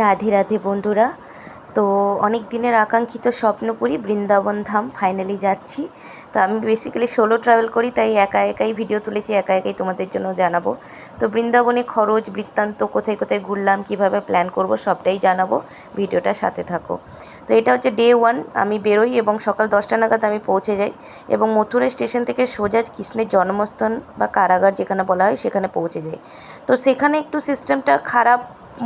রাধে রাধে বন্ধুরা। তো অনেক দিনের আকাঙ্ক্ষিত স্বপ্নপুরী বৃন্দাবন ধাম ফাইনালি যাচ্ছি। তো আমি বেসিক্যালি সোলো ট্রাভেল করি, তাই একা একাই ভিডিও তুলেছি, একা একাই তোমাদের জন্য জানাব। তো বৃন্দাবনে খরচ, বৃত্তান্ত, কোথায় কোথায় ঘুরলাম, কীভাবে প্ল্যান করব, সবটাই জানাব। ভিডিওটার সাথে থাকো। তো এটা হচ্ছে ডে ওয়ান আমি বেরোই এবং সকাল দশটা নাগাদ আমি পৌঁছে যাই এবং মথুরা স্টেশন থেকে সোজা কৃষ্ণের জন্মস্থান বা কারাগার যেখানে বলা হয়, সেখানে পৌঁছে যাই। তো সেখানে একটু সিস্টেমটা খারাপ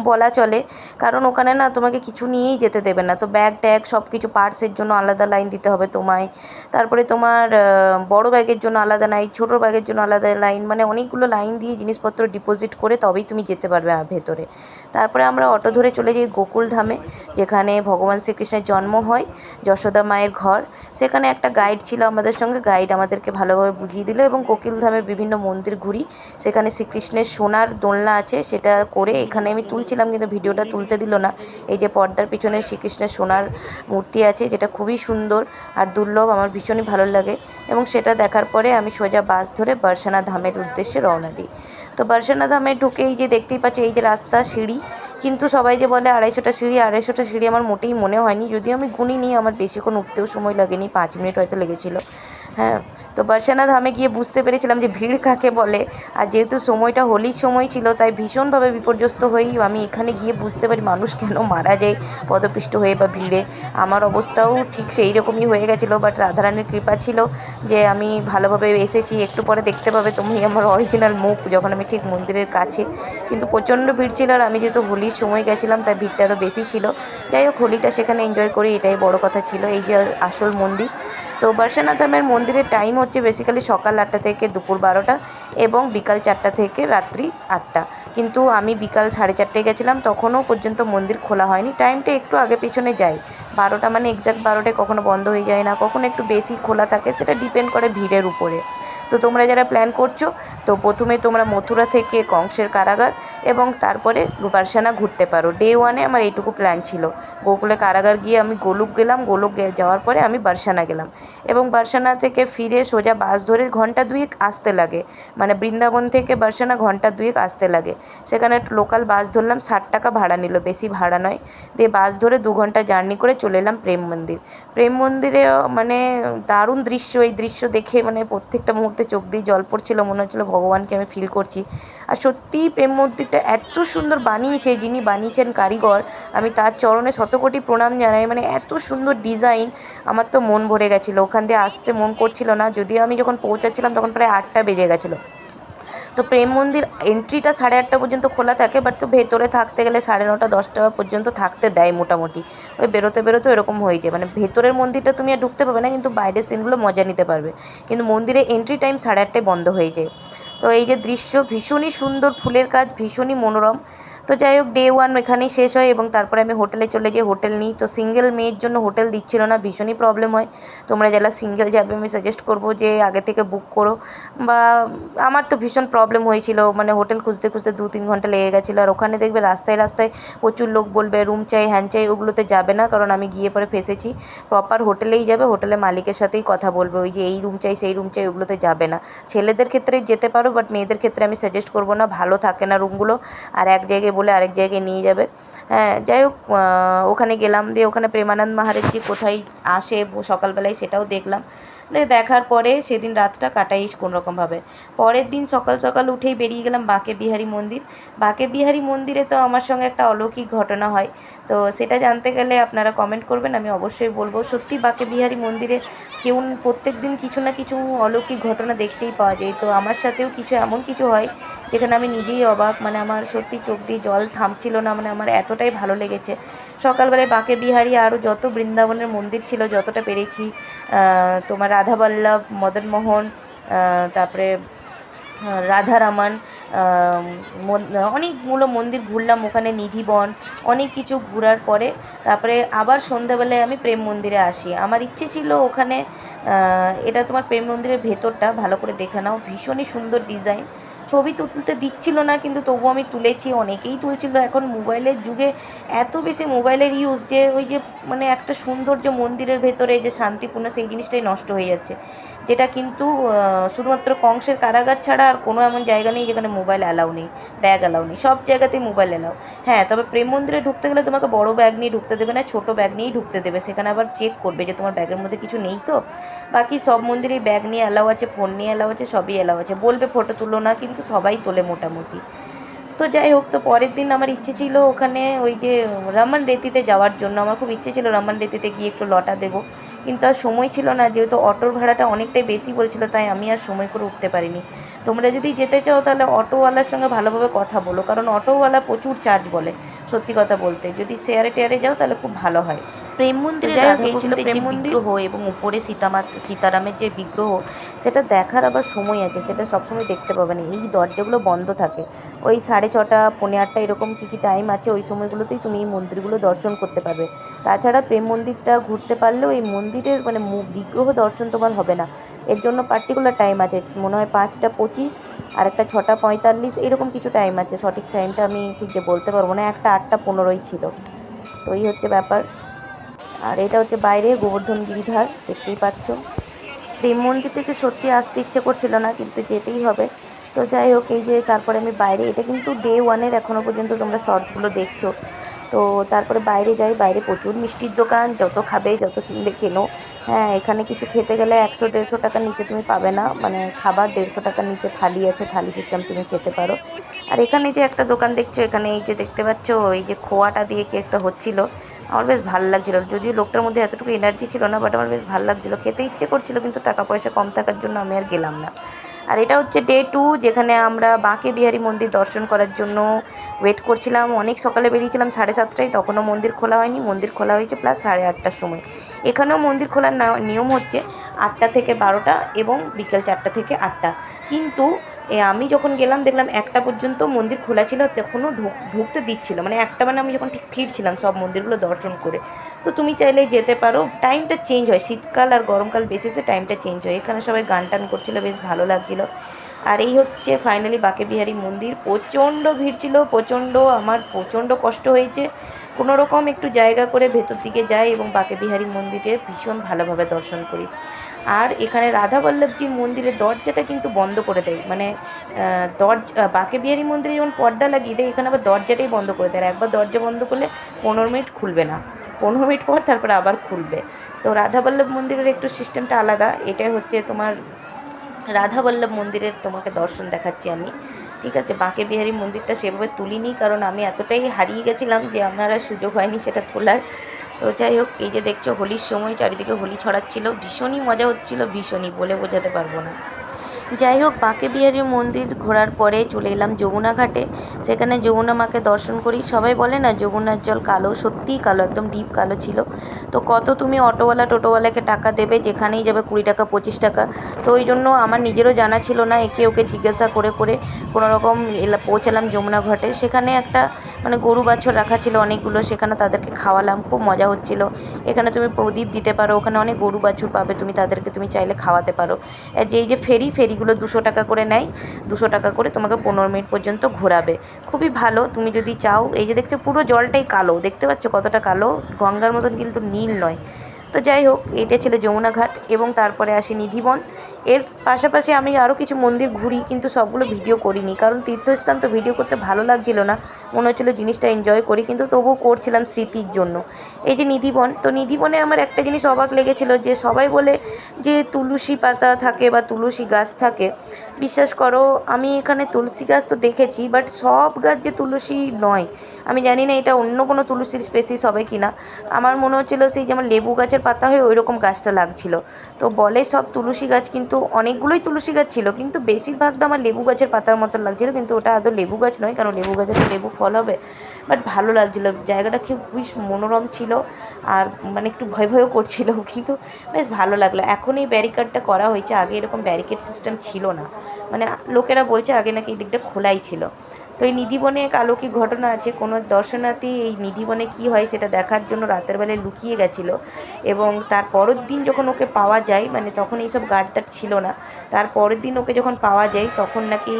বলা চলে। কারণ ওখানে না তোমাকে কিছু নিয়েই যেতে দেবে না। তো ব্যাগ ট্যাগ সব কিছু পার্সের জন্য আলাদা লাইন দিতে হবে তোমায়। তারপরে তোমার বড় ব্যাগের জন্য আলাদা লাইন ছোটো ব্যাগের জন্য আলাদা লাইন মানে অনেকগুলো লাইন দিয়ে জিনিসপত্র ডিপোজিট করে তবেই তুমি যেতে পারবে ভেতরে। তারপরে আমরা অটো ধরে চলে যাই গোকুল ধামে, যেখানে ভগবান শ্রীকৃষ্ণের জন্ম হয়, যশোদা মায়ের ঘর। সেখানে একটা গাইড ছিল আমাদের সঙ্গে। গাইড আমাদেরকে ভালোভাবে বুঝিয়ে দিল এবং কোকিল ধামের বিভিন্ন মন্দির ঘুরি। সেখানে শ্রীকৃষ্ণের সোনার দোলনা আছে, সেটা করে এখানে আমি তুলছিলাম কিন্তু ভিডিওটা তুলতে দিল না। এই যে পর্দার পিছনে শ্রীকৃষ্ণের সোনার মূর্তি আছে, যেটা খুবই সুন্দর আর দুর্লভ, আমার ভীষণই ভালো লাগে। এবং সেটা দেখার পরে আমি সোজা বাস ধরে বর্ষানা ধামের উদ্দেশ্যে রওনা দিই। তো বর্ষানা ধামে ঢুকে এই যে দেখতেই পাচ্ছি, এই যে রাস্তা, সিঁড়ি। কিন্তু সবাই যে বলে আড়াইশোটা সিঁড়ি আড়াইশোটা সিঁড়ি আমার মোটেই মনে হয়নি। যদিও আমি গুনিনি, আমার বেশিক্ষণ উঠতেও সময় লাগেনি, পাঁচ মিনিট হয়তো লেগেছিলো। হ্যাঁ তো বর্ষানা ধামে গিয়ে বুঝতে পেরেছিলাম যে ভিড় কাকে বলে। আর যেহেতু সময়টা হোলির সময় ছিল, তাই ভীষণভাবে বিপর্যস্ত হয়েই আমি এখানে গিয়ে বুঝতে পারি মানুষ কেন মারা যায় পদপিষ্ট হয়ে বা ভিড়ে। আমার অবস্থাও ঠিক সেই রকমই হয়ে গেছিল বাট রাধারানীর কৃপা ছিল যে আমি ভালোভাবে এসেছি। একটু পরে দেখতে পাবে তুমি আমার অরিজিনাল মুখ, যখন আমি ঠিক মন্দিরের কাছে। কিন্তু প্রচণ্ড ভিড় ছিল আর আমি যেহেতু হোলির সময় গেছিলাম, তাই ভিড়টা আরও বেশি ছিল। যাই হোক, হোলিটা সেখানে এনজয় করি, এটাই বড় কথা ছিল, এই যে আসল মন্দির। তো বর্ষানা ধামের মন্দিরের টাইম হচ্ছে বেসিক্যালি সকাল আটটা থেকে দুপুর বারোটা এবং বিকাল চারটা থেকে রাত্রি আটটা। কিন্তু আমি বিকাল সাড়ে চারটে গেছিলাম, তখনও পর্যন্ত মন্দির খোলা হয়নি। টাইমটা একটু আগে পিছনে যায় বারোটা মানে এক্স্যাক্ট বারোটায় কখনো বন্ধ হয়ে যায় না, কখনো একটু বেশি খোলা থাকে, সেটা ডিপেন্ড করে ভিড়ের উপরে। তো তোমরা যারা প্ল্যান করছ, তো প্রথমে তোমরা মথুরা থেকে কংসের কারাগার এবং তারপরে বারসানা ঘুরতে পারো। ডে ওয়ানে আমার এইটুকু প্ল্যান ছিল। গোকুলে কারাগার গিয়ে আমি গোলুক গেলাম গোলুক যাওয়ার পরে আমি বারসানা গেলাম। এবং বারসানা থেকে ফিরে সোজা বাস ধরে ঘণ্টা দুয়েক আসতে লাগে। মানে বৃন্দাবন থেকে বারসানা ঘণ্টা দুয়েক আসতে লাগে। সেখানে লোকাল বাস ধরলাম, ষাট টাকা ভাড়া নিল। বেশি ভাড়া নয়। দিয়ে বাস ধরে দু ঘণ্টা জার্নি করে চলে এলাম প্রেম মন্দির। প্রেম মন্দিরে মানে দারুণ দৃশ্য। এই দৃশ্য দেখে মানে প্রত্যেকটা মুহূর্তে চোখ দিয়ে জল পড়ছিল, মনে হচ্ছিল ভগবানকে আমি ফিল করছি। আর সত্যিই প্রেম মন্দিরটা এত সুন্দর বানিয়েছে, যিনি বানিয়েছেন কারিগর, আমি তার চরণে শতকোটি প্রণাম জানাই মানে এত সুন্দর ডিজাইন আমার তো মন ভরে গেছিল। ওখান দিয়ে আসতে মন করছিল না, যদিও আমি যখন পৌঁছাচ্ছিলাম তখন প্রায় আটটা বেজে গেছিল। তো প্রেম মন্দির এন্ট্রিটা সাড়ে আটটা পর্যন্ত খোলা থাকে বাট তো ভেতরে থাকতে গেলে সাড়ে নটা, দশটা পর্যন্ত থাকতে দেয় মোটামুটি। ওই বেরোতে বেরোতে এরকম হয়ে যায়। মানে ভেতরের মন্দিরটা তুমি আর ঢুকতে পারবে না, কিন্তু বাইরের সিনগুলো মজা নিতে পারবে। কিন্তু মন্দিরে এন্ট্রি টাইম সাড়ে আটটায় বন্ধ হয়ে যায়। তো এই যে দৃশ্য ভীষণই সুন্দর, ফুলের কাজ ভীষণই মনোরম। তো যাই হোক ডে ওয়ান এখানেই শেষ হয় এবং তারপরে আমি হোটেলে চলে যাই হোটেল নিই। তো সিঙ্গেল মেয়ের জন্য হোটেল দিচ্ছিল না, ভীষণই প্রবলেম হয়। তোমরা যারা সিঙ্গেল যাবে, আমি সাজেস্ট করব যে আগে থেকে বুক করো। বা আমার তো ভীষণ প্রবলেম হয়েছিল মানে হোটেল খুঁজতে খুঁজতে দু তিন ঘণ্টা লেগে গেছিল। আর ওখানে দেখবে রাস্তায় রাস্তায় প্রচুর লোক বলবে রুম চাই হ্যান চাই, ওগুলোতে যাবে না। কারণ আমি গিয়ে পরে ফেসেছি। প্রপার হোটেলেই যাবে হোটেলের মালিকের সাথেই কথা বলবে। ওই যে, এই রুম চাই, সেই রুম চাই, ওগুলোতে যাবে না। ছেলেদের ক্ষেত্রে যেতে পারো বাট মেয়েদের ক্ষেত্রে আমি সাজেস্ট করব না, ভালো থাকে না রুমগুলো আর এক জায়গায় বলে আরেক জায়গায় নিয়ে যাবে। হ্যাঁ যাই হোক ওখানে গেলাম, দিয়ে ওখানে প্রেমানন্দ মাহারের কোথায় আসে, সকালবেলায় সেটাও দেখলাম। দেখার পরে সেদিন রাতটা কাটাই কোনোরকমভাবে পরের দিন সকাল সকাল উঠেই বেরিয়ে গেলাম বাঁকে বিহারী মন্দির। বাঁকে বিহারী মন্দিরে তো আমার সঙ্গে একটা অলৌকিক ঘটনা হয়। তো সেটা জানতে গেলে আপনারা কমেন্ট করবেন, আমি অবশ্যই বলব। সত্যি বাঁকে বিহারী মন্দিরে কেউ প্রত্যেক দিন কিছু না কিছু অলৌকিক ঘটনা দেখতেই পাওয়া যায়। তো আমার সাথেও কিছু এমন কিছু হয়, যেখানে আমি নিজেই অবাক। মানে আমার সত্যি চোখ দিয়ে জল থামছিল না মানে আমার এতটাই ভালো লেগেছে। সকালবেলায় বাঁকে বিহারি আরও যত বৃন্দাবনের মন্দির ছিল, যতটা পেরেছি তোমার রাধাবল্লভ মদনমোহন তারপরে রাধারামান অনেকগুলো মন্দির ঘুরলাম ওখানে নিধিবন অনেক কিছু ঘোরার পরে, তারপরে আবার সন্ধ্যাবেলায় আমি প্রেম মন্দিরে আসি। আমার ইচ্ছে ছিল ওখানে এটা তোমার প্রেম মন্দিরের ভেতরটা ভালো করে দেখে নাও, ভীষণই সুন্দর ডিজাইন। ছবি তুলতে দিচ্ছিল না, কিন্তু তবুও আমি তুলেছি, অনেকেই তুলছিল। এখন মোবাইলের যুগে এত বেশি মোবাইলের ইউজ যে ওই যে মানে একটা সৌন্দর্য মন্দিরের ভেতরে যে শান্তিপূর্ণ, সেই জিনিসটাই নষ্ট হয়ে যাচ্ছে। যেটা কিন্তু শুধুমাত্র কংসের কারাগার ছাড়া আর কোনো এমন জায়গা নেই যেখানে মোবাইল অ্যালাউ নেই ব্যাগ অ্যালাউ নেই, সব জায়গাতেই মোবাইল অ্যালাউ হ্যাঁ তবে প্রেম মন্দিরে ঢুকতে গেলে তোমাকে বড় ব্যাগ নিয়ে ঢুকতে দেবে না, ছোট ব্যাগ নিয়েই ঢুকতে দেবে। সেখানে আবার চেক করবে যে তোমার ব্যাগের মধ্যে কিছু নেই তো। বাকি সব মন্দিরেই ব্যাগ নিয়ে অ্যালাউ আছে ফোন নিয়ে অ্যালাউ আছে, সবই অ্যালাউ আছে। বলবে ফটো তুলো না, কিন্তু সবাই তোলে মোটামুটি। তো যাই হোক, তো পরের দিন আমার ইচ্ছে ছিল ওখানে ওই যে রামান রেতিতে যাওয়ার জন্য। আমার খুব ইচ্ছে ছিল রামান রেতিতে গিয়ে একটু লটা দেবো। কিন্তু আর সময় ছিল না, যেহেতু অটোর ভাড়াটা অনেকটাই বেশি বলছিল, তাই আমি আর সময় করে উঠতে পারিনি। তোমরা যদি যেতে চাও তাহলে অটোওয়ালার সঙ্গে ভালোভাবে কথা বলো, কারণ অটোওয়ালা প্রচুর চার্জ বলে। সত্যি কথা বলতে যদি শেয়ারে টেয়ারে যাও তাহলে খুব ভালো হয়। প্রেম মন্দিরে যাই হোক, রাধা এই ছিল গোবিন্দের যে প্রেম মন্দির। বিগ্রহ এবং উপরে সীতামা সীতারামের যে বিগ্রহ সেটা দেখার আবার সময় আছে সেটা সবসময় দেখতে পাবে না এই দরজাগুলো বন্ধ থাকে। ওই সাড়ে ছটা পৌনে আটটা এরকম কী কী টাইম আছে ওই সময়গুলোতেই তুমি এই মন্দিরগুলো দর্শন করতে পারবে। তাছাড়া প্রেম মন্দিরটা ঘুরতে পারলেও এই মন্দিরের মানে বিগ্রহ দর্শন তোমার হবে না। এর জন্য পার্টিকুলার টাইম আছে। মনে হয় পাঁচটা পঁচিশ আর একটা ছটা পঁয়তাল্লিশ, এরকম কিছু টাইম আছে। সঠিক টাইমটা আমি ঠিক যে বলতে পারব না। একটা আটটা পনেরোই ছিল। তো এই হচ্ছে ব্যাপার। আর এটা হচ্ছে বাইরে গোবর্ধন গিরিধার, দেখতেই পাচ্ছ। প্রেম মন্দির থেকে সত্যি আসতে ইচ্ছে করছিল না, কিন্তু যেতেই হবে। তো যাই হোক, এই যে তারপরে আমি বাইরে, এটা কিন্তু ডে ওয়ানের এখনও পর্যন্ত তোমরা শর্টসগুলো দেখছ। তো তারপরে বাইরে যাই, বাইরে প্রচুর মিষ্টির দোকান, যত খাবে, যত কিনবে, কেনো। হ্যাঁ এখানে কিছু খেতে গেলে একশো, দেড়শো টাকার নিচে তুমি পাবে না। মানে খাবার দেড়শো টাকার নিচে থালি আছে, থালি সিস্টেম তুমি খেতে পারো। আর এখানে যে একটা দোকান দেখছ, এখানে এই যে দেখতে পাচ্ছ, এই যে খোয়াটা দিয়ে কি একটা হচ্ছিল। আমার বেশ ভালো লাগছিল। যদিও লোকটার মধ্যে এতটুকু এনার্জি ছিল না বাট আমার বেশ ভালো লাগছিল। খেতে ইচ্ছে করছিল, কিন্তু টাকা পয়সা কম থাকার জন্য আমি আর গেলাম না। আর এটা হচ্ছে ডে টু যেখানে আমরা বাঁকে বিহারী মন্দির দর্শন করার জন্য ওয়েট করছিলাম। অনেক সকালে বেরিয়েছিলাম সাড়ে সাতটায়, তখনও মন্দির খোলা হয়নি। মন্দির খোলা হয়েছে প্লাস সাড়ে আটটার সময়। এখানেও মন্দির খোলার নিয়ম হচ্ছে আটটা থেকে বারোটা এবং বিকেল চারটা থেকে আটটা। কিন্তু আমি যখন গেলাম, দেখলাম একটা পর্যন্ত মন্দির খোলা ছিল, তখনও ঢুক, ঢুকতে দিচ্ছিল। মানে একটা মানে আমি যখন ঠিক ফিরছিলাম, সব মন্দিরগুলো দর্শন করে। তো তুমি চাইলে যেতে পারো। টাইমটা চেঞ্জ হয়। শীতকাল আর গরমকাল বেসিসে টাইমটা চেঞ্জ হয়। এখানে সবাই গান টান করছিল, বেশ ভালো লাগছিল। আর এই হচ্ছে ফাইনালি বাঁকে বিহারী মন্দির। প্রচণ্ড ভিড় ছিল, প্রচণ্ড, আমার প্রচণ্ড কষ্ট হয়েছে। কোনো রকম একটু জায়গা করে ভেতর দিকে যাই এবং বাঁকে বিহারী মন্দিরে ভীষণ ভালোভাবে দর্শন করি। আর এখানে রাধা বল্লভজির মন্দিরের দরজাটা কিন্তু বন্ধ করে দেয়। মানে দরজা বাঁকে বিহারী মন্দিরে যেমন পর্দা লাগিয়ে দেয়, এখানে আবার দরজাটাই বন্ধ করে দেয়। একবার দরজা বন্ধ করলে পনেরো মিনিট খুলবে না। পনেরো মিনিট পর তারপরে আবার খুলবে। তো রাধা বল্লভ মন্দিরের একটু সিস্টেমটা আলাদা। এটাই হচ্ছে তোমার রাধা বল্লভ মন্দিরের তোমাকে দর্শন দেখাচ্ছি আমি। ঠিক আছে? বাঁকে বিহারী মন্দিরটা সেভাবে তুলিনি, কারণ আমি এতটাই হারিয়ে গেছিলাম যে আমার আর সুযোগ হয়নি সেটা তোলার। তো যাই হোক, এই যে দেখছ, হোলির সময় চারিদিকে হোলি ছড়াচ্ছিল। ভীষণই মজা হচ্ছিল, ভীষণই বলে বোঝাতে পারব না। যাই হোক, বাঁকে বিহারী মন্দির ঘোরার পরে চলে এলাম যমুনা ঘাটে। সেখানে যমুনা মাকে দর্শন করি। সবাই বলে না, যমুনার জল কালো, সত্যিই কালো, একদম ডিপ কালো ছিল। তো কত তুমি অটোওয়ালা টোটোওয়ালাকে টাকা দেবে, যেখানেই যাবে কুড়ি টাকা, পঁচিশ টাকা। তো ওই জন্য আমার নিজেরও জানা ছিল না, একে ওকে জিজ্ঞাসা করে করে কোনো রকম এলা, পৌঁছালাম যমুনা ঘাটে। সেখানে একটা মানে গরু বাছর রাখা ছিল অনেকগুলো, সেখানে তাদেরকে খাওয়ালাম, খুব মজা হচ্ছিল। এখানে তুমি প্রদীপ দিতে পারো, ওখানে অনেক গরু বাছুর পাবে, তুমি তাদেরকে তুমি চাইলে খাওয়াতে পারো। আর যেই যে ফেরি, ফেরিগুলো দুশো টাকা করে নেয়, দুশো টাকা করে তোমাকে পনেরো মিনিট পর্যন্ত ঘোরাবে। খুবই ভালো, তুমি যদি চাও, এই যে দেখছ পুরো জলটাই কালো, দেখতে পাচ্ছ কতটা কালো? গঙ্গার মতন কিন্তু নীল নয়। তো যাই হোক, এটা ছিল যমুনাঘাট এবং তারপরে আসি নিধিবন। এর পাশাপাশি আমি আরও কিছু মন্দির ঘুরি, কিন্তু সবগুলো ভিডিও করিনি, কারণ তীর্থস্থান তো ভিডিও করতে ভালো লাগছিল না। মনে হচ্ছিল জিনিসটা এনজয় করি, কিন্তু তবুও করছিলাম স্মৃতির জন্য। এই যে নিধিবন, তো নিধিবনে আমার একটা জিনিস অবাক লেগেছিল যে সবাই বলে যে তুলসী পাতা থাকে বা তুলসী গাছ থাকে। বিশ্বাস করো, আমি এখানে তুলসী গাছ তো দেখেছি বাট সব গাছ যে তুলসী নয়। আমি জানি না এটা অন্য কোনো তুলসীর স্পেসিস হবে কি না আমার মনে হচ্ছিল সেই যেমন লেবু গাছের পাতা হয়ে ওই রকম গাছটা লাগছিল। তো বলে সব তুলসী গাছ কিন্তু অনেকগুলোই তুলসী গাছ ছিল, কিন্তু বেশিরভাগটা আমার লেবু গাছের পাতার মতো লাগছিল, কিন্তু ওটা আদৌ লেবু গাছ নয়, কারণ লেবু গাছে লেবু ফল হবে বাট ভালো লাগছিল। জায়গাটা খুব বেশ মনোরম ছিল, আর মানে একটু ভয় ভয়ও করছিল, কিন্তু বেশ ভালো লাগল। এখন এই ব্যারিকেডটা করা হয়েছে, আগে এরকম ব্যারিকেড সিস্টেম ছিল না। মানে লোকেরা বলছে আগে নাকি এই দিকটা খোলাই ছিল। তো এই নিধিবনে এক অলৌকিক ঘটনা আছে, কোনো দর্শনার্থী এই নিধিবনে কী হয় সেটা দেখার জন্য রাতের বেলায় লুকিয়ে গেছিল এবং তার পরের দিন যখন ওকে পাওয়া যায় মানে তখন এইসব গার্ড টার্ড ছিল না, তার পরের দিন ওকে যখন পাওয়া যায়, তখন নাকি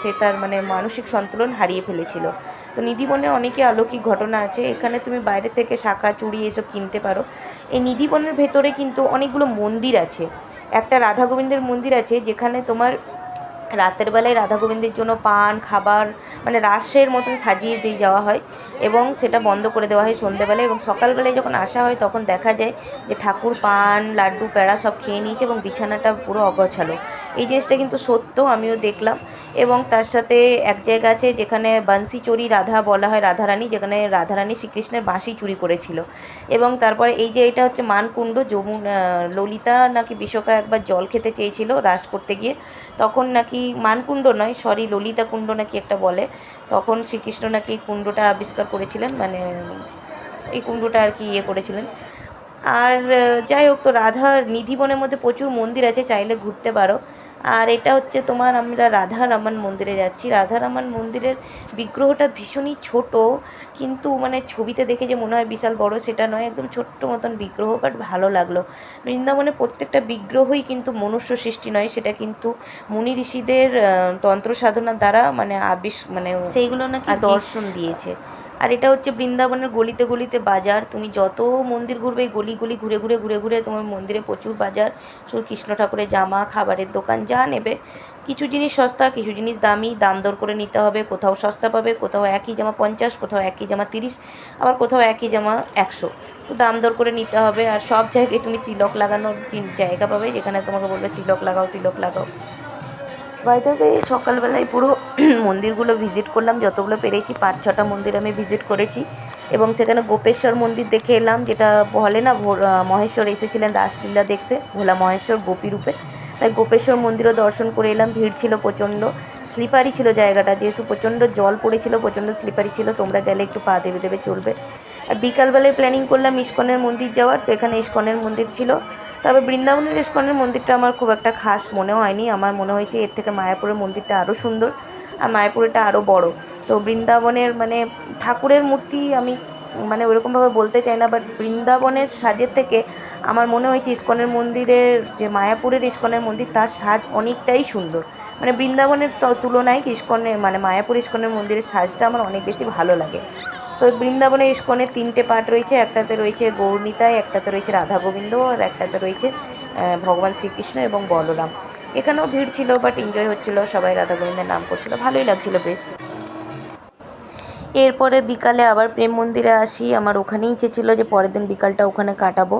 সে তার মানে মানসিক সন্তুলন হারিয়ে ফেলেছিল। তো নিধিবনে অনেকই অলৌকিক ঘটনা আছে, এখানে তুমি বাইরে থেকে শাখা, চুড়ি এসব কিনতে পারো। এই নিধিবনের ভেতরে কিন্তু অনেকগুলো মন্দির আছে। একটা রাধা গোবিন্দের মন্দির আছে, যেখানে তোমার রাতের বেলায় রাধা গোবিন্দের জন্য পান, খাবার মানে রাসের মতন সাজিয়ে দিয়ে যাওয়া হয় এবং সেটা বন্ধ করে দেওয়া হয় সন্ধ্যেবেলায় এবং সকালবেলায় যখন আসা হয় তখন দেখা যায় যে ঠাকুর পান, লাড্ডু প্যাড়া সব খেয়ে নিয়েছে এবং বিছানাটা পুরো অগোছালো। এই জিনিসটা কিন্তু সত্য আমিও দেখলাম। এবং তার সাথে এক জায়গা আছে যেখানে বাঁশি চুরি রাধা বলা হয়, রাধারানী, যেখানে রাধারানী শ্রীকৃষ্ণের বাঁশি চুরি করেছিল। এবং তারপরে এই যে এটা হচ্ছে মানকুণ্ড যমুন ললিতা নাকি বিশ্বকা একবার জল খেতে চেয়েছিল রাস করতে গিয়ে। তখন নাকি মানকুণ্ড নয় সরি ললিতা কুণ্ড নাকি একটা বলে। তখন শ্রীকৃষ্ণ নাকি কুণ্ডটা আবিষ্কার করেছিলেন মানে এই কুণ্ডটা আর কি ইয়ে করেছিলেন। আর যাই হোক, তো রাধা নিধিবনের মধ্যে প্রচুর মন্দির আছে, চাইলে ঘুরতে পারো। আর এটা হচ্ছে তোমার আমরা রাধা রামান মন্দিরে যাচ্ছি। রাধা রামান মন্দিরের বিগ্রহটা ভীষণই ছোট কিন্তু মানে ছবিতে দেখে যে মনে হয় বিশাল বড় সেটা নয় একদম ছোট্ট মতন বিগ্রহ বাট ভালো লাগল। বৃন্দাবনে প্রত্যেকটা বিগ্রহই কিন্তু মনুষ্য সৃষ্টি নয় সেটা কিন্তু মুনি ঋষিদের তন্ত্র সাধনার দ্বারা মানে আবিষ মানে সেইগুলো নাকি দর্শন দিয়েছে। আর এটা হচ্ছে বৃন্দাবনের গলিতে গলিতে বাজার। তুমি যত মন্দির ঘুরবে, এই গলি গলি ঘুরে ঘুরে ঘুরে ঘুরে তোমার মন্দিরে প্রচুর বাজার। শুধু কৃষ্ণ ঠাকুরের জামা, খাবারের দোকান, যা নেবে। কিছু জিনিস সস্তা, কিছু জিনিস দামি, দাম দর করে নিতে হবে। কোথাও সস্তা পাবে, কোথাও একই জামা পঞ্চাশ, কোথাও একই জামা তিরিশ, আবার কোথাও একই জামা একশো। তো দাম দর করে নিতে হবে। আর সব জায়গায় তুমি তিলক লাগানোর জায়গা পাবে, যেখানে তোমাকে বলবে, তিলক লাগাও তিলক লাগাও। বাইদাবে সকালবেলায় পুরো মন্দিরগুলো ভিজিট করলাম, যতগুলো পেরেছি, পাঁচ ছটা মন্দির আমি ভিজিট করেছি। এবং সেখানে গোপেশ্বর মন্দির দেখে এলাম, যেটা বলে না মহেশ্বর এসেছিলেন রাসলীলা দেখতে, ভোলা মহেশ্বর গোপী রূপে। তাই গোপেশ্বর মন্দিরও দর্শন করে এলাম, ভিড় ছিল প্রচণ্ড স্লিপারি ছিল জায়গাটা, যেহেতু প্রচণ্ড জল পড়েছিল, প্রচণ্ড স্লিপারি ছিল, তোমরা গেলে একটু পা দেবে দেবে চলবে। আর বিকালবেলায় প্ল্যানিং করলাম ইস্কনের মন্দির যাওয়ার, তো এখানে ইস্কনের মন্দির ছিল। তবে বৃন্দাবনের ইস্কনের মন্দিরটা আমার খুব একটা খাস মনে হয়নি। আমার মনে হয়েছে এর থেকে মায়াপুরের মন্দিরটা আরও সুন্দর আর মায়াপুরেরটা আরও বড়। তো বৃন্দাবনের মানে ঠাকুরের মূর্তি আমি মানে ওরকমভাবে বলতে চাই না বাট বৃন্দাবনের সাজের থেকে আমার মনে হয়েছে ইস্কনের মন্দিরের যে মায়াপুরের ইস্কনের মন্দির, তার সাজ অনেকটাই সুন্দর। মানে বৃন্দাবনের তুলনায় ইস্কনের মানে মায়াপুর ইস্কনের মন্দিরের সাজটা আমার অনেক বেশি ভালো লাগে। তো বৃন্দাবনে ইস্কনে তিনটে পার্ট রয়েছে, একটাতে রয়েছে গৌরনীতায় একটাতে রয়েছে রাধা গোবিন্দ, আর একটাতে রয়েছে ভগবান শ্রীকৃষ্ণ এবং বলরাম। এখানেও ভিড় ছিল বাট এনজয় হচ্ছিল, সবাই রাধা গোবিন্দের নাম করছিল, ভালোই লাগছিল বেশ। এরপরে বিকালে আবার প্রেম মন্দিরে আসি। আমার ওখানেই ইচ্ছে ছিল যে পরের দিন বিকালটা ওখানে কাটাবো।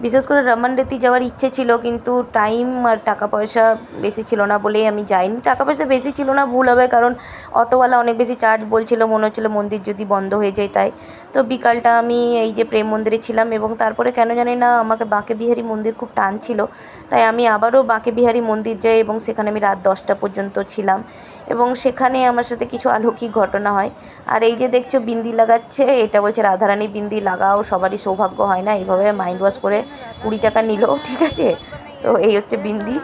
বিশেষ করে রমান রেতি যাওয়ার ইচ্ছে ছিল, কিন্তু টাইম আর টাকা পয়সা বেশি ছিল না বলেই আমি যাইনি। টাকা পয়সা বেশি ছিল না, ভুল হবে, কারণ অটোওয়ালা অনেক বেশি চার্জ বলছিল, মনে হচ্ছিল মন্দির যদি বন্ধ হয়ে যায় তাই। তো বিকালটা আমি এই যে প্রেম মন্দিরে ছিলাম এবং তারপরে কেন জানি না আমাকে বাঁকে বিহারী মন্দির খুব টান ছিল। তাই আমি আবারও বাঁকে বিহারী মন্দির যাই এবং সেখানে আমি রাত দশটা পর্যন্ত ছিলাম। এবং সেখানে আমার সাথে কিছু অলৌকিক ঘটনা হয়। আর এই যে দেখছ বিন্দি লাগাচ্ছে, এটা বলছে রাধারানী বিন্দি লাগাও, সবারই সৌভাগ্য হয় না। এইভাবে মাইন্ড ওয়াশ করে কুড়ি টাকা নিল, ঠিক আছে? তো এই হচ্ছে বিন্দি।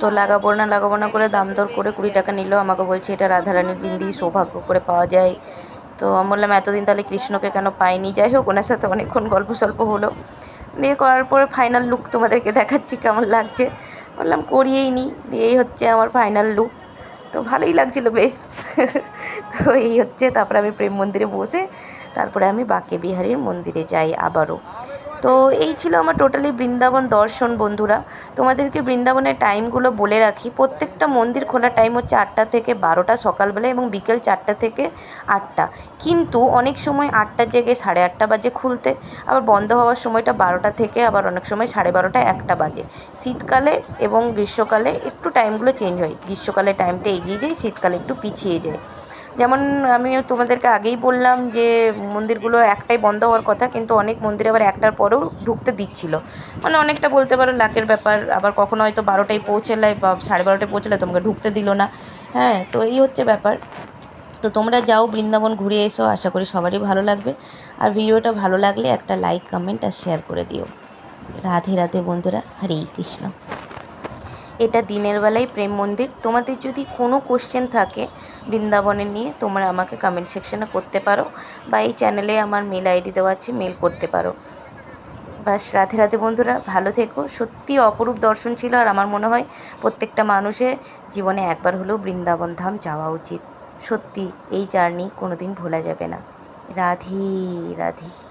তো লাগাবো না লাগাবো না করে দাম দর করে কুড়ি টাকা নিল। আমাকে বলছে এটা রাধারানীর বিন্দি, সৌভাগ্য করে পাওয়া যায়। তো আমি বললাম, এতদিন তাহলে কৃষ্ণকে কেন পাইনি? যাই হোক, ওনার সাথে অনেকক্ষণ গল্প সল্প হলো। দিয়ে করার পরে ফাইনাল লুক তোমাদেরকে দেখাচ্ছি কেমন লাগছে। বললাম, করিয়েই নি। দিয়েই হচ্ছে আমার ফাইনাল লুক তো ভালোই লাগছিল, বেশ। তো এই হচ্ছে, তারপরে আমি প্রেম মন্দিরে বসে, তারপরে আমি বাঁকে বিহারীর মন্দিরে যাই আবারও। তো এই ছিল আমার টোটালি বৃন্দাবন দর্শন, বন্ধুরা। তোমাদেরকে বৃন্দাবনের টাইমগুলো বলে রাখি। প্রত্যেকটা মন্দির খোলার টাইম হচ্ছে আটটা থেকে বারোটা সকালবেলা এবং বিকেল চারটা থেকে আটটা। কিন্তু অনেক সময় আটটার জেগে সাড়ে আটটা বাজে খুলতে, আবার বন্ধ হওয়ার সময়টা বারোটা থেকে আবার অনেক সময় সাড়ে বারোটা, একটা বাজে। শীতকালে এবং গ্রীষ্মকালে একটু টাইমগুলো চেঞ্জ হয়। গ্রীষ্মকালে টাইমটা এগিয়ে যায়, শীতকালে একটু পিছিয়ে যায়। যেমন আমি তোমাদেরকে আগেই বললাম যে মন্দিরগুলো একটাই বন্ধ হওয়ার কথা, কিন্তু অনেক মন্দিরে আবার একটার পরেও ঢুকতে দিচ্ছিল। মানে অনেকটা বলতে পারো লাকের ব্যাপার, আবার কখনো হয়তো বারোটায় পৌঁছালে বা সাড়ে বারোটায় পৌঁছালে তোমাকে ঢুকতে দিল না। হ্যাঁ তো এই হচ্ছে ব্যাপার। তো তোমরা যাও বৃন্দাবন ঘুরে এসো, আশা করি সবারই ভালো লাগবে। আর ভিডিওটা ভালো লাগলে একটা লাইক, কমেন্ট আর শেয়ার করে দিও। রাধে রাধে বন্ধুরা, হরে কৃষ্ণ। এটা দিনের বেলায় প্রেম মন্দির। তোমাদের যদি কোনো কোশ্চেন থাকে বৃন্দাবনের নিয়ে, তোমরা আমাকে কমেন্ট সেকশনে করতে পারো বা এই চ্যানেলে আমার মেল আইডি দেওয়া আছে মেল করতে পারো। বাস রাধে রাধে বন্ধুরা, ভালো থেকো। সত্যি অপরূপ দর্শন ছিল আর আমার মনে হয় প্রত্যেকটা মানুষের জীবনে একবার হলেও বৃন্দাবন ধাম যাওয়া উচিত। সত্যি, এই জার্নি কোনোদিন ভোলা যাবে না। রাধে রাধে।